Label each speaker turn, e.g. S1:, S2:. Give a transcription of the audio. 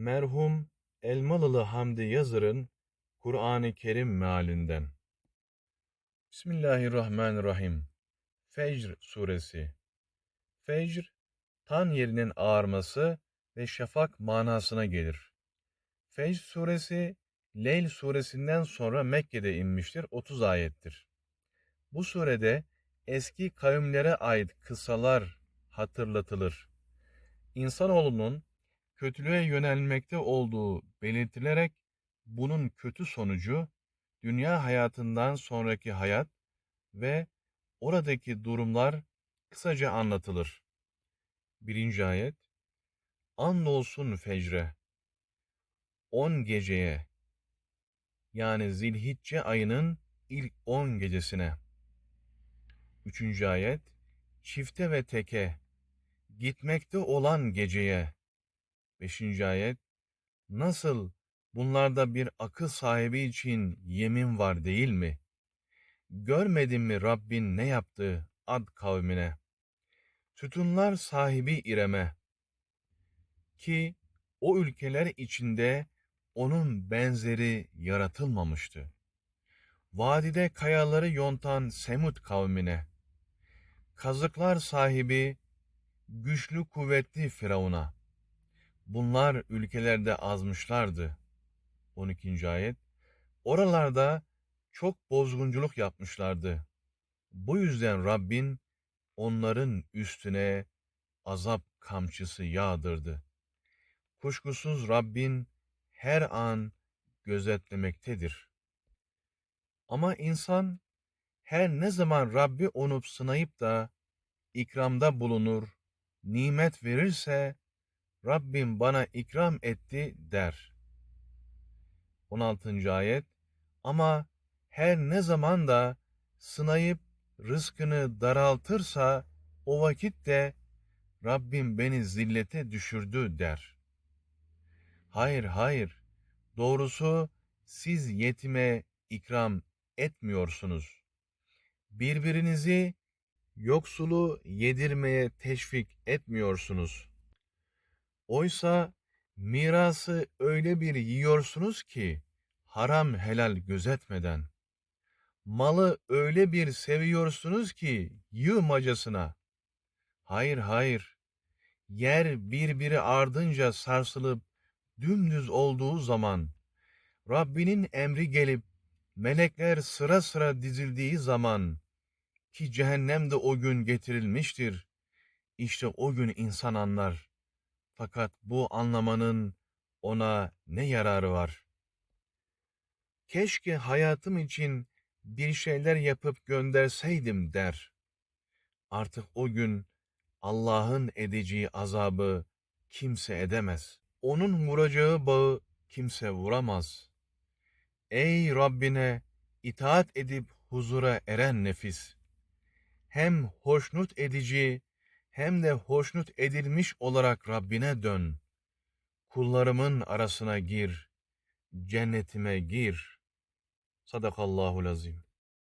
S1: Merhum Elmalılı Hamdi Yazır'ın Kur'an-ı Kerim mealinden. Bismillahirrahmanirrahim. Fecr suresi. Fecr, tan yerinin ağarması ve şafak manasına gelir. Fecr suresi, Leyl suresinden sonra Mekke'de inmiştir, 30 ayettir. Bu surede eski kavimlere ait kıssalar hatırlatılır. İnsanoğlunun kötülüğe yönelmekte olduğu belirtilerek bunun kötü sonucu dünya hayatından sonraki hayat ve oradaki durumlar kısaca anlatılır. Birinci ayet Andolsun fecre on geceye yani zilhicce ayının ilk on gecesine. Üçüncü ayet çifte ve teke gitmekte olan geceye. Beşinci ayet nasıl bunlarda bir akıl sahibi için yemin var değil mi? Görmedin mi Rabbin ne yaptı Ad kavmine? Sütunlar sahibi İrem'e ki o ülkeler içinde onun benzeri yaratılmamıştı. Vadide kayaları yontan Semut kavmine, kazıklar sahibi güçlü kuvvetli Firavun'a. Bunlar ülkelerde azmışlardı. 12. ayet. Oralarda çok bozgunculuk yapmışlardı. Bu yüzden Rabbin onların üstüne azap kamçısı yağdırdı. Kuşkusuz Rabbin her an gözetlemektedir. Ama insan her ne zaman Rabbi onup sınayıp da ikramda bulunur, nimet verirse Rabbim bana ikram etti der. 16. ayet Ama her ne zaman da sınayıp rızkını daraltırsa o vakit de Rabbim beni zillete düşürdü der. Hayır hayır, doğrusu siz yetime ikram etmiyorsunuz. Birbirinizi yoksulu yedirmeye teşvik etmiyorsunuz. Oysa mirası öyle bir yiyorsunuz ki haram helal gözetmeden. Malı öyle bir seviyorsunuz ki yığmacasına. Hayır hayır. Yer birbiri ardınca sarsılıp dümdüz olduğu zaman Rabbinin emri gelip melekler sıra sıra dizildiği zaman ki cehennem de o gün getirilmiştir. İşte o gün insan anlar. Fakat bu anlamanın ona ne yararı var? Keşke hayatım için bir şeyler yapıp gönderseydim der. Artık o gün Allah'ın edeceği azabı kimse edemez. Onun vuracağı bağı kimse vuramaz. Ey Rabbine itaat edip huzura eren nefis! Hem hoşnut edici hem de hoşnut edilmiş olarak Rabbine dön. Kullarımın arasına gir, cennetime gir. Sadakallahul azim.